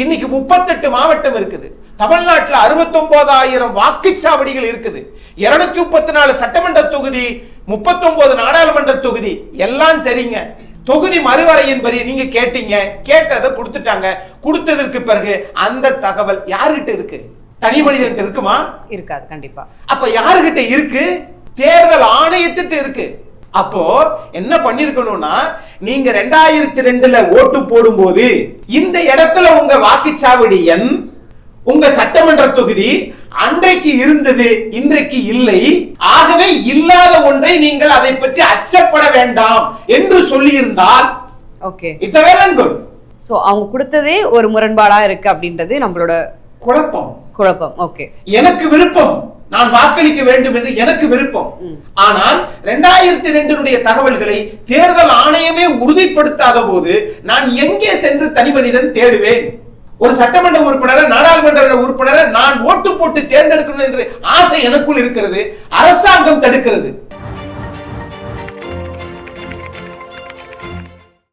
இன்னைக்கு முப்பத்தெட்டு மாவட்டம் இருக்குது. தமிழ்நாட்டுல அறுபத்தொன்பதாயிரம் வாக்குச்சாவடிகள் இருக்குது. இருநூத்தி முப்பத்தி நாலு சட்டமன்ற தொகுதி முப்பத்தொன்பது நாடாளுமன்ற தொகுதி எல்லாம் சரிங்க. தொகுதி மறுவரையின்படி நீங்க கேட்டீங்க. கேட்டதை கொடுத்துட்டாங்க. கொடுத்ததற்கு பிறகு அந்த தகவல் யாருகிட்ட இருக்கு? தனி மனிதன்கிட்ட இருக்குமா? இருக்காது கண்டிப்பா. அப்ப யாருகிட்ட இருக்கு? தேர்தல் ஆணையத்திட்ட இருக்கு. அப்போ என்ன பண்ணிருக்கணும்னா நீங்க ரெண்டாயிரத்தி ரெண்டுல ஓட்டு போடும்போது இந்த இடத்துல உங்க வாக்குச்சாவடி எண் உங்க சட்டமன்ற தொகுதி அன்றைக்கு இருந்தது இன்றைக்கு இல்லை. ஆகவே இல்லாத ஒன்றை நீங்கள் அதை பற்றி அச்சப்பட வேண்டாம் என்று சொல்லியிருந்தால் okay. It's a well and good. So அவங்க கொடுத்ததே ஒரு முரண்பாடா இருக்கு அப்படின்றது நம்மளோட குழப்பம். குழப்பம். ஓகே. எனக்கு விருப்பம். நான் வாக்களிக்க வேண்டும் என்று எனக்கு விருப்பம். ஆனால் இரண்டாயிரத்தி ரெண்டினுடைய தகவல்களை தேர்தல் ஆணையமே உறுதிப்படுத்தாத போது நான் எங்கே சென்று தனி மனிதன் தேடுவேன்? ஒரு சட்டமன்ற உறுப்பினரை நாடாளுமன்ற உறுப்பினரை நான் ஓட்டு போட்டு தேர்ந்தெடுக்கணும் என்று ஆசை எனக்குள் இருக்கிறது. அரசாங்கம் தடுக்கிறது.